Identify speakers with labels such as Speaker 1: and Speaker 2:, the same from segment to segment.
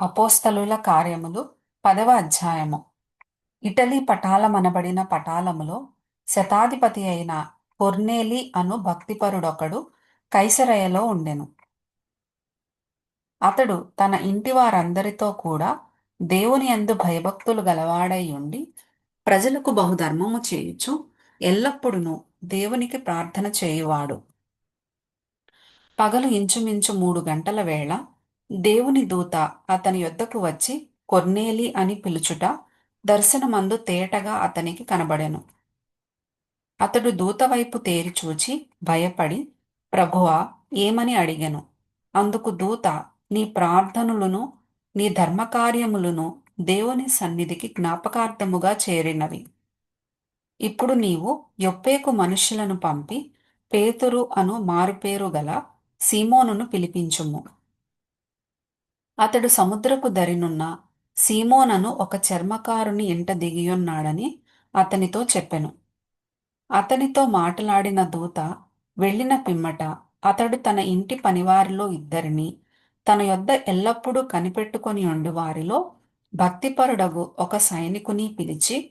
Speaker 1: అపోస్తలుల కార్యములు పదవ అధ్యాయము. ఇటలీ పటాలమనబడిన పటాలములో శతాధిపతి అయిన కొర్నేలి అను భక్తిపరుడొకడు కైసరయలో ఉండెను. అతడు తన ఇంటి వారందరితో కూడా దేవుని అందు భయభక్తులు గలవాడై ఉండి ప్రజలకు బహుధర్మము చేయుచు ఎల్లప్పుడూ దేవునికి ప్రార్థన చేయువాడు. పగలు ఇంచుమించు మూడు గంటల వేళ దేవుని దూత అతని యొద్దకు వచ్చి కొర్నేలి అని పిలుచుట దర్శనమందు తేటగా అతనికి కనబడెను. అతడు దూత వైపు తేరి చూచి భయపడి ప్రభువా ఏమని అడిగెను? అందుకు దూత నీ ప్రార్థనలను నీ ధర్మకార్యములను దేవుని సన్నిధికి జ్ఞాపకార్థముగా చేరినవి. ఇప్పుడు నీవు యొప్పేకు మనుష్యులను పంపి పేతురు అను మారుపేరు గల సీమోనును పిలిపించుము. అతడు సముద్రపు దరినున్న సీమోనను ఒక చర్మకారుని ఇంట దిగియున్నాడని అతనితో చెప్పెను. అతనితో మాట్లాడిన దూత వెళ్ళిన పిమ్మట అతడు తన ఇంటి పనివారిలో ఇద్దరిని తన యొద్ద ఎల్లప్పుడూ కనిపెట్టుకొని ఉండి వారిలో భక్తిపరుడగు ఒక సైనికుని పిలిచి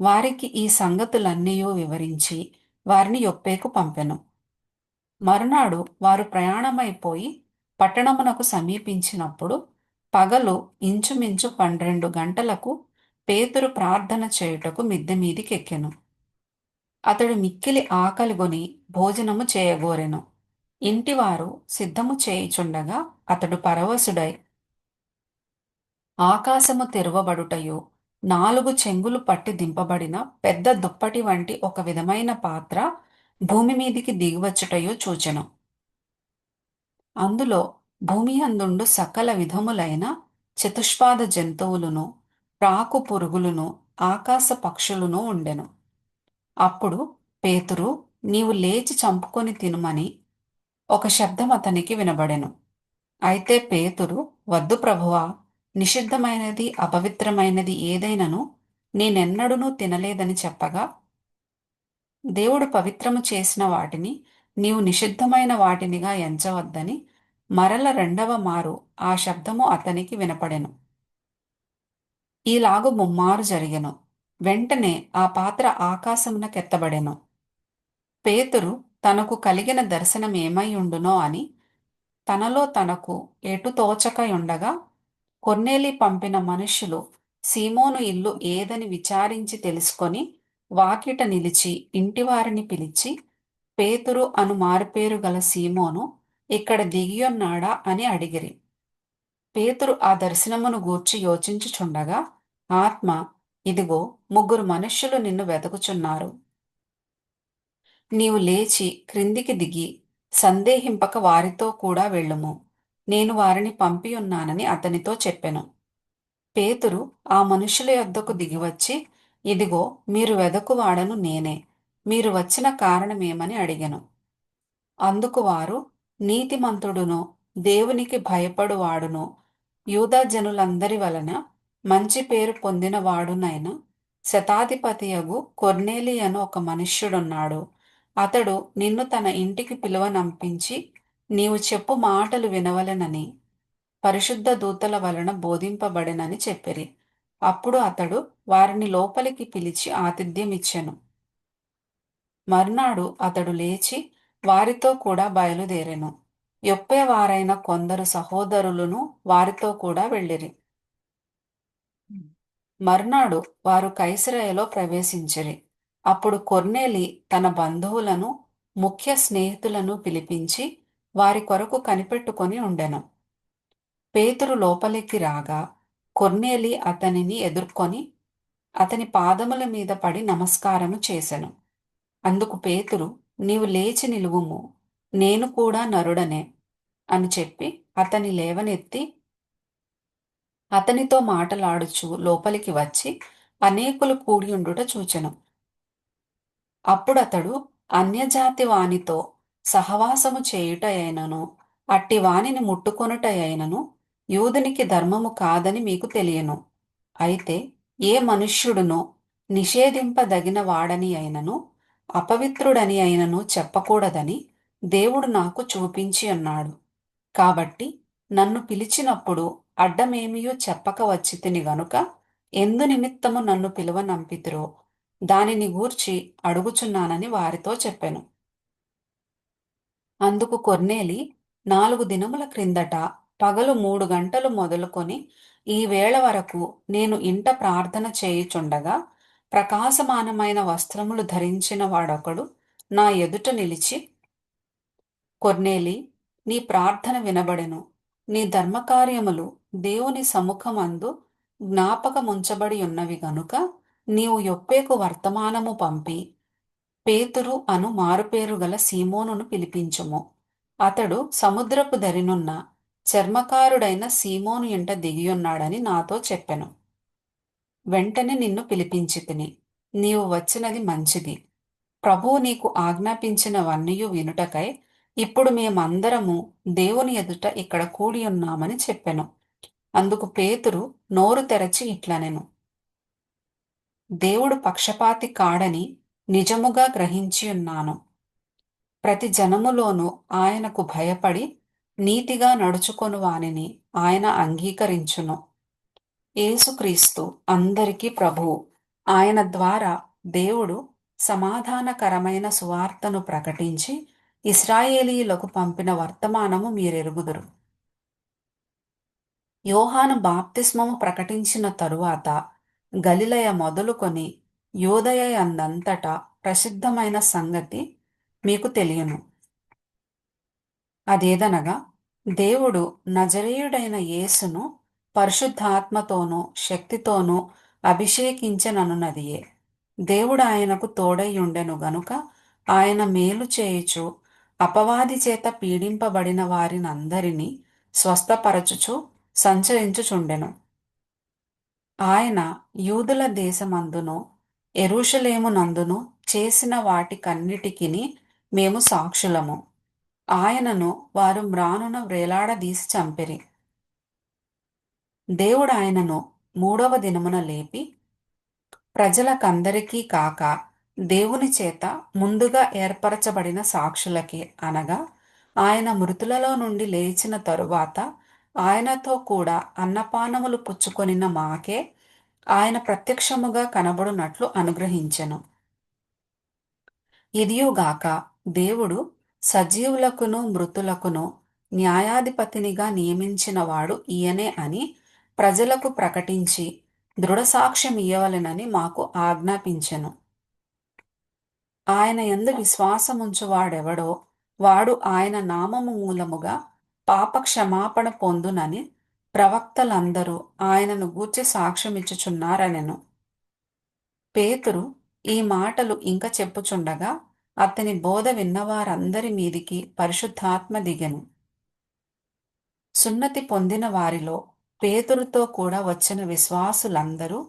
Speaker 1: వారికి ఈ సంగతులన్నీయూ వివరించి వారిని యొప్పేకు పంపెను. మరునాడు వారు ప్రయాణమైపోయి పట్టణమునకు సమీపించినప్పుడు పగలు ఇంచుమించు పన్నెండు గంటలకు పేతురు ప్రార్థన చేయుటకు మిద్దె మీదికెక్కెను. అతడు మిక్కిలి ఆకలిగొని భోజనము చేయగోరెను. ఇంటివారు సిద్ధము చేయుచుండగా అతడు పరవశుడై ఆకాశము తెరువబడుటయు నాలుగు చెంగులు పట్టి దింపబడిన పెద్ద దుప్పటి వంటి ఒక విధమైన పాత్ర భూమి మీదికి దిగివచ్చుటయు చూచెను. అందులో భూమి అందుండు సకల విధములైన చతుష్పాద జంతువులను ప్రాకు పురుగులను ఆకాశ పక్షులను ఉండెను. అప్పుడు పేతురు నీవు లేచి చంపుకొని తినుమని ఒక శబ్దం అతనికి వినబడెను. అయితే పేతురు వద్దు ప్రభువా నిషిద్ధమైనది అపవిత్రమైనది ఏదైనను నేనెన్నడూనూ తినలేదని చెప్పగా దేవుడు పవిత్రము చేసిన వాటిని నీవు నిషిద్ధమైన వాటినిగా ఎంచవద్దని మరల రెండవ మారు ఆ శబ్దము అతనికి వినపడెను. ఈలాగు ముమ్మారు జరిగెను. వెంటనే ఆ పాత్ర ఆకాశమునకెత్తబడెను పేతురు తనకు కలిగిన దర్శనం ఏమై ఉండునో అని తనలో తనకు ఎటు తోచక ఉండగా కొన్నేలి పంపిన మనుష్యులు సీమోను ఇల్లు ఏదని విచారించి తెలుసుకొని వాకిట నిలిచి ఇంటివారిని పిలిచి పేతురు అను మారుపేరు గల సీమోను ఇక్కడ దిగియున్నాడా అని అడిగిరి. పేతురు ఆ దర్శనమును గూర్చి యోచించుచుండగా ఆత్మ ఇదిగో ముగ్గురు మనుష్యులు నిన్ను వెతుకుచున్నారు నీవు లేచి క్రిందికి దిగి సందేహింపక వారితో కూడా వెళ్ళుము. నేను వారిని పంపియున్నానని అతనితో చెప్పెను. పేతురు ఆ మనుషుల యొద్దకు దిగివచ్చి ఇదిగో మీరు వెదకువాడను నేనే. మీరు వచ్చిన కారణమేమని అడిగను. అందుకు వారు నీతిమంతుడును దేవునికి భయపడువాడును యూదా జనులందరి వలన మంచి పేరు పొందినవాడునైన శతాధిపతియగు కొర్నేలి అను ఒక మనుష్యుడున్నాడు. అతడు నిన్ను తన ఇంటికి పిలువనంపించి నీవు చెప్పు మాటలు వినవలెనని పరిశుద్ధ దూతల వలన బోధింపబడినని చెప్పిరి. అప్పుడు అతడు వారిని లోపలికి పిలిచి ఆతిథ్యమిచ్చెను. మర్నాడు అతడు లేచి వారితో కూడా బయలుదేరెను. యొప్పేవారైన కొందరు సహోదరులను వారితో కూడా వెళ్ళిరి. మర్నాడు వారు కైసరయలో ప్రవేశించిరి. అప్పుడు కొర్నేలి తన బంధువులను ముఖ్య స్నేహితులను పిలిపించి వారి కొరకు కనిపెట్టుకొని ఉండెను. పేతురు లోపలికి రాగా కొర్నేలి అతనిని ఎదుర్కొని అతని పాదముల మీద పడి నమస్కారము చేసెను. అందుకు పేతురు నీవు లేచి నిలువుము నేను కూడా నరుడనే అని చెప్పి అతని లేవనెత్తి అతనితో మాటలాడుచు లోపలికి వచ్చి అనేకులు కూడియుండుట చూచెను. అప్పుడతడు అన్యజాతి వానితో సహవాసము చేయుట అయినను అట్టి వానిని ముట్టుకొనుట అయినను యూదునికి ధర్మము కాదని మీకు తెలియను. అయితే ఏ మనుష్యుడునో నిషేధింపదగిన వాడని అయినను అపవిత్రుడని అయినను చెప్పకూడదని దేవుడు నాకు చూపించి అన్నాడు. కాబట్టి నన్ను పిలిచినప్పుడు అడ్డమేమియో చెప్పక వచ్చి తిని గనుక ఎందు నిమిత్తము నన్ను పిలువనంపితిరో దానిని గూర్చి అడుగుచున్నానని వారితో చెప్పెను. అందుకు కొర్నేలి నాలుగు దినముల క్రిందట పగలు మూడు గంటలు మొదలుకొని ఈ వేళ వరకు నేను ఇంట ప్రార్థన చేయుచుండగా ప్రకాశమానమైన వస్త్రములు ధరించిన వాడొకడు నా ఎదుట నిలిచి కొర్నేలి నీ ప్రార్థన వినబడెను. నీ ధర్మకార్యములు దేవుని సముఖమందు జ్ఞాపకముంచబడి ఉన్నవి గనుక నీవు యొప్పేకు వర్తమానము పంపి పేతురు అను మారుపేరు గల సీమోనును పిలిపించుము. అతడు సముద్రపు దరినున్న చర్మకారుడైన సీమోను ఇంట దిగియున్నాడని నాతో చెప్పెను. వెంటనే నిన్ను పిలిపించి తిని నీవు వచ్చినది మంచిది. ప్రభువు నీకు ఆజ్ఞాపించినవన్నీయు వినుటకై ఇప్పుడు మేమందరము దేవుని ఎదుట ఇక్కడ కూడి ఉన్నామని చెప్పెను. అందుకు పేతురు నోరు తెరచి ఇట్లనెను. దేవుడు పక్షపాతి కాడని నిజముగా గ్రహించి ఉన్నాను. ప్రతి జనములోనూ ఆయనకు భయపడి నీతిగా నడుచుకొను వానిని ఆయన అంగీకరించును. యేసుక్రీస్తు అందరికీ ప్రభువు ఆయన ద్వారా దేవుడు సమాధానకరమైన సువార్తను ప్రకటించి ఇస్రాయేలీలకు పంపిన వర్తమానము మీరెరుగుదురు. యోహాను బాప్తిస్మము ప్రకటించిన తరువాత గలిలయ మొదలుకొని యోదయ అందంతటా ప్రసిద్ధమైన సంగతి మీకు తెలియను. అదేదనగా దేవుడు నజరేయుడైన యేసును పరిశుద్ధాత్మతోనూ శక్తితోనూ అభిషేకించననున్నదియే. దేవుడు ఆయనకు తోడైయుండెను గనుక ఆయన మేలు చేయుచు అపవాది చేత పీడింపబడిన వారినందరినీ స్వస్థపరచుచు సంచరించుచుండెను. ఆయన యూదుల దేశమందును ఎరుషలేమునందును చేసిన వాటికన్నిటికిని మేము సాక్షులము. ఆయనను వారు మ్రానున వ్రేలాడదీసి చంపిరి. దేవుడు ఆయనను మూడవ దినమున లేపి ప్రజలకందరికీ కాక దేవుని చేత ముందుగా ఏర్పరచబడిన సాక్షులకి అనగా ఆయన మృతులలో నుండి లేచిన తరువాత ఆయనతో కూడా అన్నపానములు పుచ్చుకొనిన మాకే ఆయన ప్రత్యక్షముగా కనబడునట్లు అనుగ్రహించెను. ఇదియుగాక దేవుడు సజీవులకును మృతులకును న్యాయాధిపతినిగా నియమించినవాడు ఈయనే అని ప్రజలకు ప్రకటించి దృఢసాక్ష్యం ఇయ్యవలెనని మాకు ఆజ్ఞాపించెను. ఆయన ఎందు విశ్వాసముంచువాడెవడో వాడు ఆయన నామము మూలముగా పాప క్షమాపణ పొందునని ప్రవక్తలందరూ ఆయనను గూర్చి సాక్ష్యమిచ్చుచున్నారనెను. పేతురు ఈ మాటలు ఇంక చెప్పుచుండగా అతని బోధ విన్నవారందరి మీదికి పరిశుద్ధాత్మ దిగెను. సున్నతి పొందిన వారిలో పేతురుతో కూడా వచ్చిన విశ్వాసులందరూ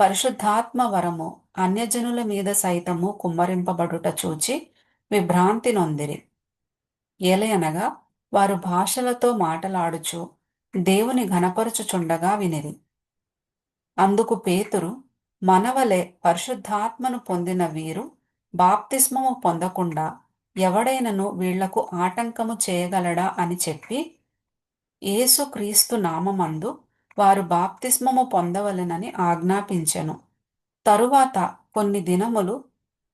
Speaker 1: పరిశుద్ధాత్మ వరము అన్యజనుల మీద సైతము కుమ్మరింపబడుట చూచి విభ్రాంతి నొందిరి. ఏలయనగా వారు భాషలతో మాటలాడుచు దేవుని ఘనపరుచుచుండగా వినిరి. అందుకు పేతురు మనవలే పరిశుద్ధాత్మను పొందిన వీరు బాప్తిస్మము పొందకుండా ఎవడైనను వీళ్ళకు ఆటంకము చేయగలడా? అని చెప్పి యేసుక్రీస్తు నామమందు వారు బాప్తిస్మము పొందవలెనని ఆజ్ఞాపించెను. తరువాత కొన్ని దినములు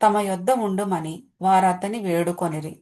Speaker 1: తమ యొద్ద ఉండుమని వారతని వేడుకొనిరి.